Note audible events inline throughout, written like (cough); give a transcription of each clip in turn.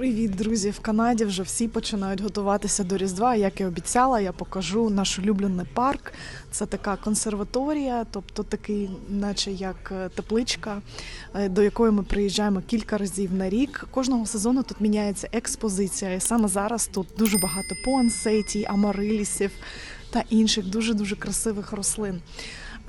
Привіт, друзі! В Канаді вже всі починають готуватися до Різдва. Як і обіцяла, я покажу наш улюблений парк. Це така консерваторія, тобто такий, наче як е, тепличка, е, до якої ми приїжджаємо кілька разів на рік. Кожного сезону тут міняється експозиція, і саме зараз тут дуже багато поансетій, амарилісів та інших дуже дуже красивих рослин.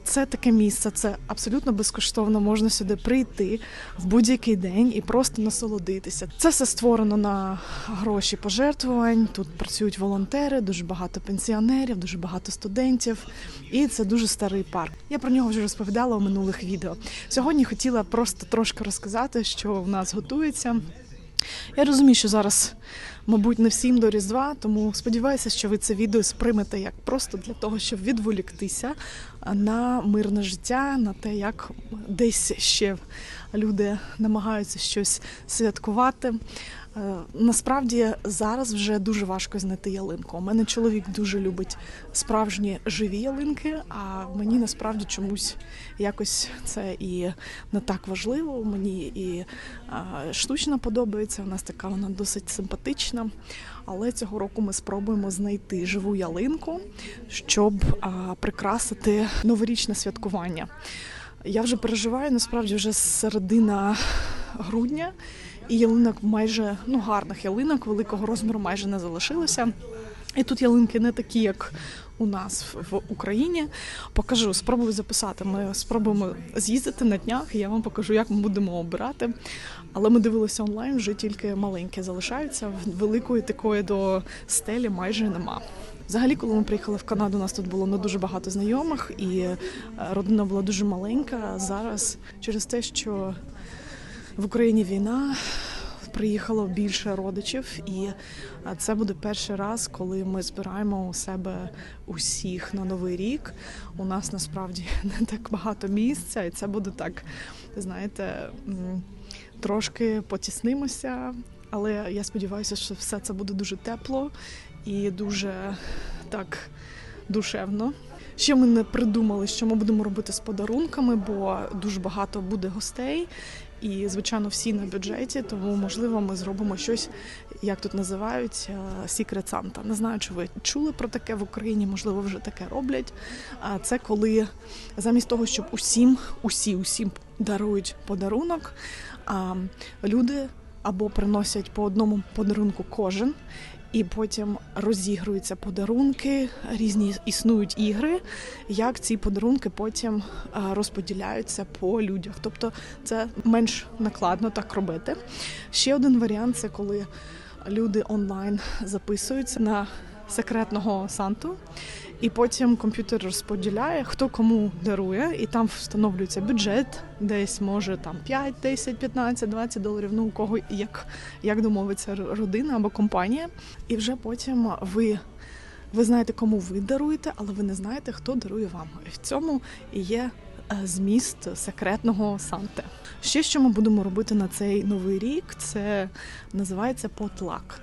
Це таке місце, це абсолютно безкоштовно. Можна сюди прийти в будь-який день і просто насолодитися. Це все створено на гроші пожертвувань. Тут працюють волонтери, дуже багато пенсіонерів, дуже багато студентів. І це дуже старий парк. Я про нього вже розповідала у минулих відео. Сьогодні хотіла просто трошки розказати, що в нас готується. Я розумію, що зараз, мабуть, не всім до Різдва, тому сподіваюся, що ви це відео сприймете як просто для того, щоб відволіктися на мирне життя, на те, як десь ще люди намагаються щось святкувати. Е, Насправді зараз вже дуже важко знайти ялинку. У мене чоловік дуже любить справжні живі ялинки, а мені насправді чомусь якось це і не так важливо. Мені і а, штучно подобається. У нас така вона досить симпатична. Але цього року ми спробуємо знайти живу ялинку, щоб прикрасити новорічне святкування. Я вже переживаю насправді вже середина грудня, і ялинок майже ну гарних ялинок великого розміру майже не залишилося. І тут ялинки не такі, як у нас в Україні. Покажу, спробую записати. Ми спробуємо з'їздити на днях, і я вам покажу, як ми будемо обирати. Але ми дивилися онлайн, вже тільки маленькі залишаються. Великої такої до стелі майже нема. Взагалі, коли ми приїхали в Канаду, у нас тут було не дуже багато знайомих, і е, родина була дуже маленька. Зараз через те, що в Україні війна. Приїхало більше родичів, і це буде перший раз, коли ми збираємо у себе усіх на новий рік. У нас насправді (laughs) не так багато місця, і це буде так, знаєте, трошки потіснимося. Але я сподіваюся, що все це буде дуже тепло і дуже так душевно. Ще ми не придумали, що ми будемо робити з подарунками, бо дуже багато буде гостей, і звичайно всі на бюджеті. Тому можливо ми зробимо щось, як тут називають Secret Santa. Не знаю, чи ви чули про таке в Україні, можливо, вже таке роблять. А це коли замість того, щоб усім, усі, усім дарують подарунок, а люди або приносять по одному подарунку кожен. І потім розігруються подарунки, різні існують ігри, як ці подарунки потім розподіляються по людях. Тобто це менш накладно так робити. Ще один варіант це коли люди онлайн записуються на секретного санту, і потім комп'ютер розподіляє, хто кому дарує, і там встановлюється бюджет, десь може там 5, 10, 15, 20 доларів. Ну у кого як, як домовиться родина або компанія. І вже потім ви. Ви знаєте, кому ви даруєте, але ви не знаєте, хто дарує вам. І в цьому і є зміст секретного санте. Ще що ми будемо робити на цей новий рік, це називається потлак.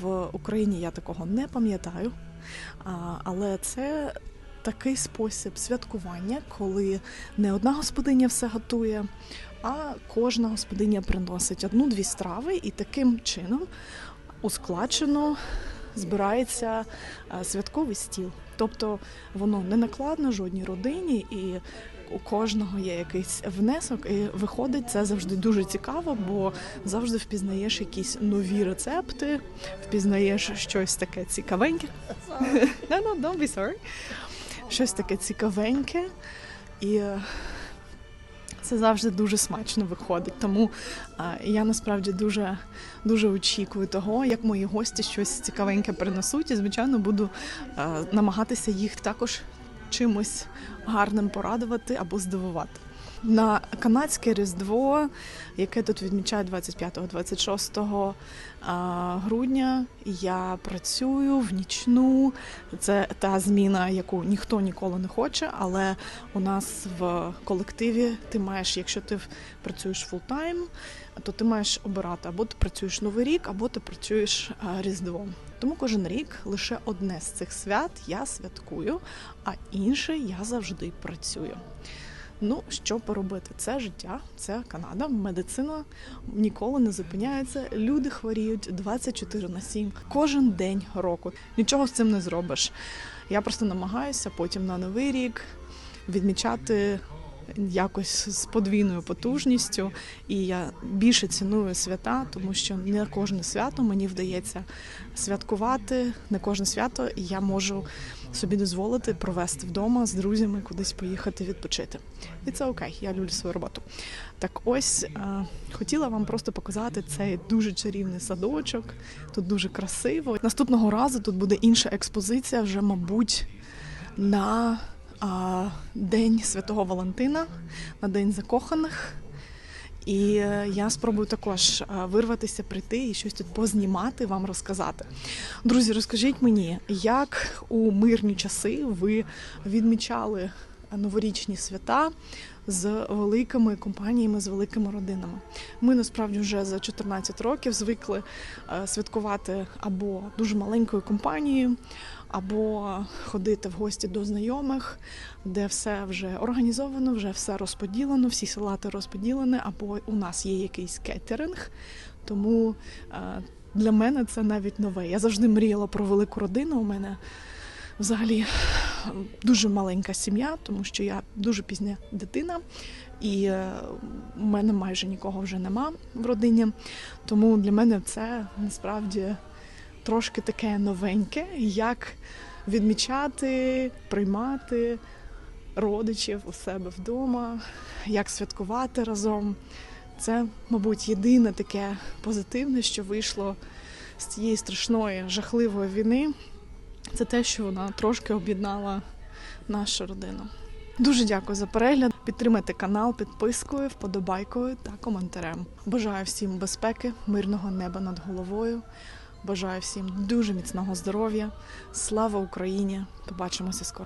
В Україні я такого не пам'ятаю. Але це такий спосіб святкування, коли не одна господиня все готує, а кожна господиня приносить одну-дві страви, і таким чином ускладчено збирається святковий стіл. Тобто воно не накладно жодній родині і. У кожного є якийсь внесок, і виходить це завжди дуже цікаво, бо завжди впізнаєш якісь нові рецепти, впізнаєш щось таке цікавеньке. No, no, don't be sorry. Щось таке цікавеньке, і е, це завжди дуже смачно виходить. Тому я насправді дуже дуже очікую того, як мої гості щось цікавеньке принесуть, і звичайно буду намагатися їх також чимось гарним порадувати або здивувати. На канадське різдво, яке тут відмічають 25-26 грудня, я працюю в нічну. Це та зміна, яку ніхто ніколи не хоче. Але у нас в колективі ти маєш, якщо ти працюєш фултайм, то ти маєш обирати або ти працюєш новий рік, або ти працюєш різдво. Тому кожен рік лише одне з цих свят я святкую, а інше я завжди працюю. Ну, що поробити? Це життя, це Канада, медицина ніколи не зупиняється. Люди хворіють 24 на 7, кожен день року. Нічого з цим не зробиш. Я просто намагаюся потім на новий рік відмічати якось з подвійною потужністю. І я більше ціную свята, тому що не кожне свято мені вдається святкувати. Не кожне свято я можу собі дозволити провести вдома з друзями, кудись поїхати відпочити. І це окей, я люблю свою роботу. Так ось е, хотіла вам просто показати цей дуже чарівний садочок. Тут дуже красиво. Наступного разу тут буде інша експозиція, вже, мабуть, на День Святого Валентина, на День закоханих. І е, я спробую також е, вирватися, прийти і щось тут познімати, вам розказати. Друзі, розкажіть мені, як у мирні часи ви відмічали новорічні свята з великими компаніями, з великими родинами. Ми насправді вже за 14 років звикли е, святкувати або дуже маленькою компанією, або ходити в гості до знайомих, де все вже організовано, вже все розподілено, всі салати розподілені, або у нас є якийсь кетеринг. Тому е, для мене це навіть нове. Я завжди мріяла про велику родину. У мене взагалі дуже маленька сім'я, тому що я дуже пізня дитина, і е, у мене майже нікого вже нема в родині. Тому для мене це насправді трошки таке новеньке, як відмічати, приймати родичів у себе вдома, як святкувати разом. Це, мабуть, єдине таке позитивне, що вийшло з цієї страшної, жахливої війни. Це те, що вона трошки об'єднала нашу родину. Дуже дякую за перегляд. Підтримайте канал підпискою, вподобайкою та коментарем. Бажаю всім безпеки, мирного неба над головою. Бажаю всім дуже міцного здоров'я. Слава Україні! Побачимося скоро.